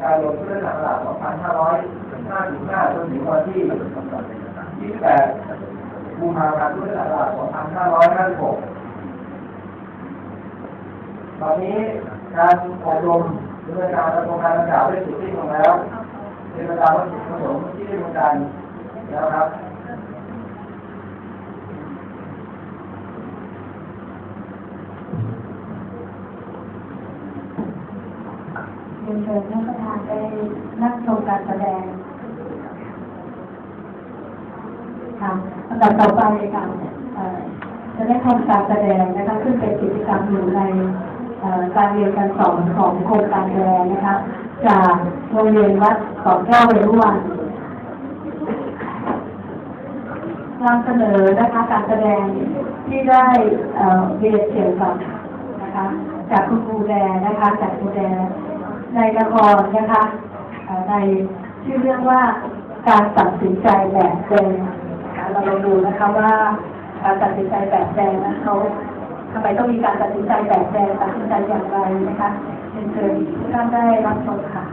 การลงพุทธศักราช2555จนถึงวันที่28กุมภาพันธ์พุทธศักราช2556ตอนนี้การอบรมดำเนินการดำเนินการดังกล่าวได้สุดที่ลงแล้วเป็นไปตามวัตถุประสงค์ที่ได้ดำเนินการแล้วครับ เรียนเชิญท่านประธานไป นั่งชมการแสดงค่ะลำดับต่อไปค่ะจะได้ทำการแสดงนะคะซึ่งเป็นกิจกรรมอยู่ในการเรียนการสอนของโครงการแสดงนะคะจากโรงเรียนวัดสอนแก้วเวรุวันนำเสนอนะคะการแสดงที่ได้เอ่อเรียนเกี่ยวกับนะคะจากคุณครูแดนะคะจากครูแดในละครนะคะ เอ่อในชื่อเรื่องว่าการตัดสินใจแบบแดงนะคะเราลองดูนะคะว่าการตัดสินใจแบบแดงนะเขาทำไมต้องมีการตัดสินใจแบบแดงตัดสินใจอย่างไรนะคะเชิญเชิญทุกท่านได้รับชมค่ะ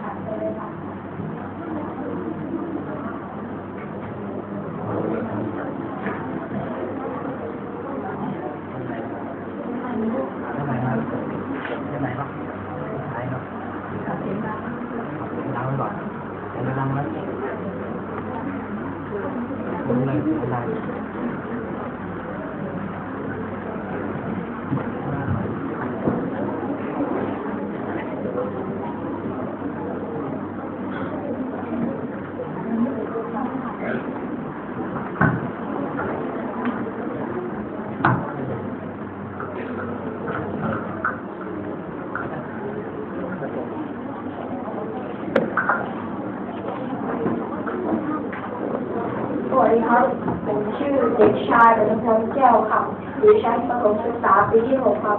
ค่ะเชิญเลยค่ะ ทำไมครับทำไมครับใช่ครับ ขอบคุณค่ะ ล้างไว้ก่อน เดี๋ยวล้า เลยเป็นไรสวัสดีครับผมชื่อเด็กชายเป็นพงษ์แก้วครับอยู่ชั้นประถมศึกษาปีที่หกครับ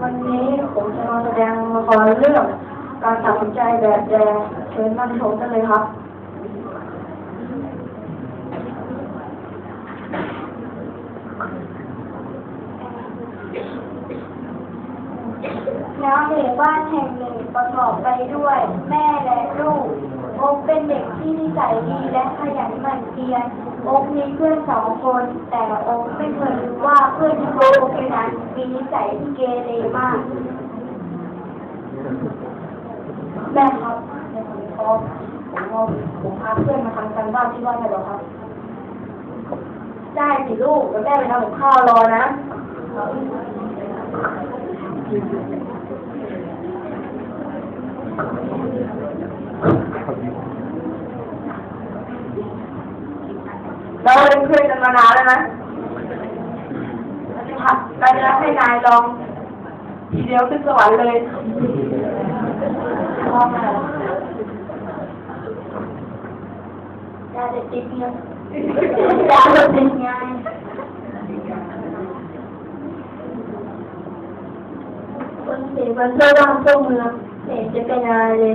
วันนี้ผมจะมาแสดงละครเรื่องการตัดสินใจแบบแดงเชิญท่านชมกันเลยครับณหมู่บ้านแห่งหนึ่งประกอบไปด้วย แม่และลูก โอ๊คเป็นเด็กที่นิสัยดีและขยันหมั่นเพียรโอ๊คมีเพื่อนสองคน แต่โอ๊คไม่เคยรู้ว่าเพื่อนที่โอ๊คคนนั้นมีนิสัยที่เกเรมาก แม่ครับผมขอผมเอาผมพาเพื่อนมาทำกันบ้านที่บ้านได้หรอครับ ได้สิลูกเดี๋ยวแม่ไปทำกับข้าวรอนะ เราเป็นเพื่อนกันมานานแล้วนะเราจะทำเราจะรับให้นายลอง ทีเดียวขึ้นสวรรค์เลยพ่อแม่ยาเสพติดไงยาเสพติดไงคนเสียมันเพื่อร่างเพื่อเมืองเห็นจะเป็นอะไรเลย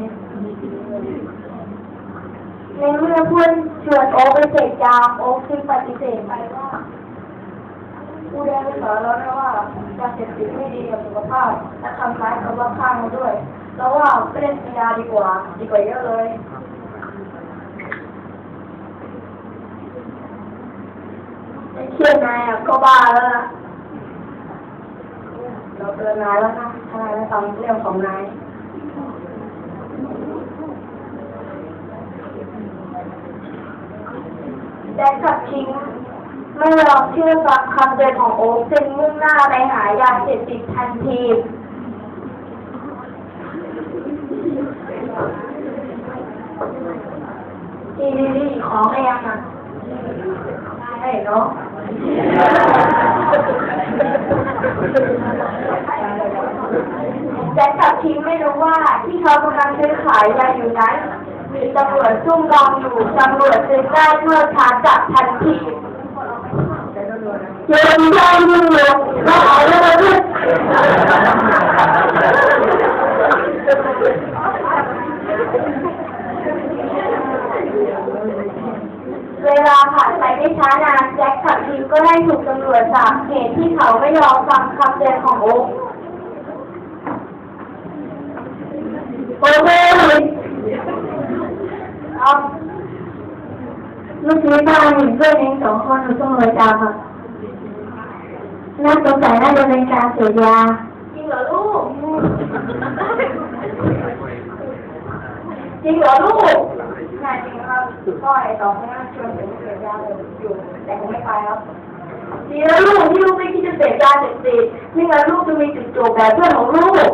ในเมื่อเพื่อนชวนโอไปเสพยาโอคจึงปฏิเสธไปว่าผู้ได้ไปสอนเรานะว่ายารเสพติดไม่ดีกับสุขภาพและทำร้ายคนรอบข้างเราด้วยเราว่าไปเล่นกีฬาดีกว่า ดีกว่าเยอะเลยไม่เชื่อนายอะก็บ้าแล้วนะเราเตือนนายแล้วนะถ้านายไม่ฟังเรื่องของนาย แต่ขับทิ้งไม่ยอมเชื่อฟังคำเตือนของโอ๊คจึงมุ่งหน้าไปหายาเสพติดทันทีนี่นี่นี่ของอะไรยังอะใช่เนาะแต่ขับทิ้งไม่รู้ว่าที่เขากำลังซื้อขายยาอยู่นั้น มีตำรวจซุ่มกองอยู่ตำรวจจึงได้เมื่อชาร์จจับทันทีเยินได้ยิ่งลงก็เอาเลยเวลาผ่านไปไม่ช้านานแจ็คขับทีมก็ได้ถูกตำรวจจับเหตุที่เขาไม่ยอมฟังคำเตือนของโอ๊ค มื่อกี้บ้านเห็นเพื่อนเองสองคนอยู่ตรงเลยตามอะน่าสงสัยน่าจะเป็นการเสพยาจริงเหรอลูก จริงเหรอลูกใช่จริงครับพ่อไอ้สองคนนั้นชวนผมเสพยาเลยอยู่แต่ผมไม่ไปครับดีแล้วลูกที่ลูกไม่คิดจะเสพยาเสพติดไม่งั้นลูกจะมีจุดจบแบบเพื่อนของลูก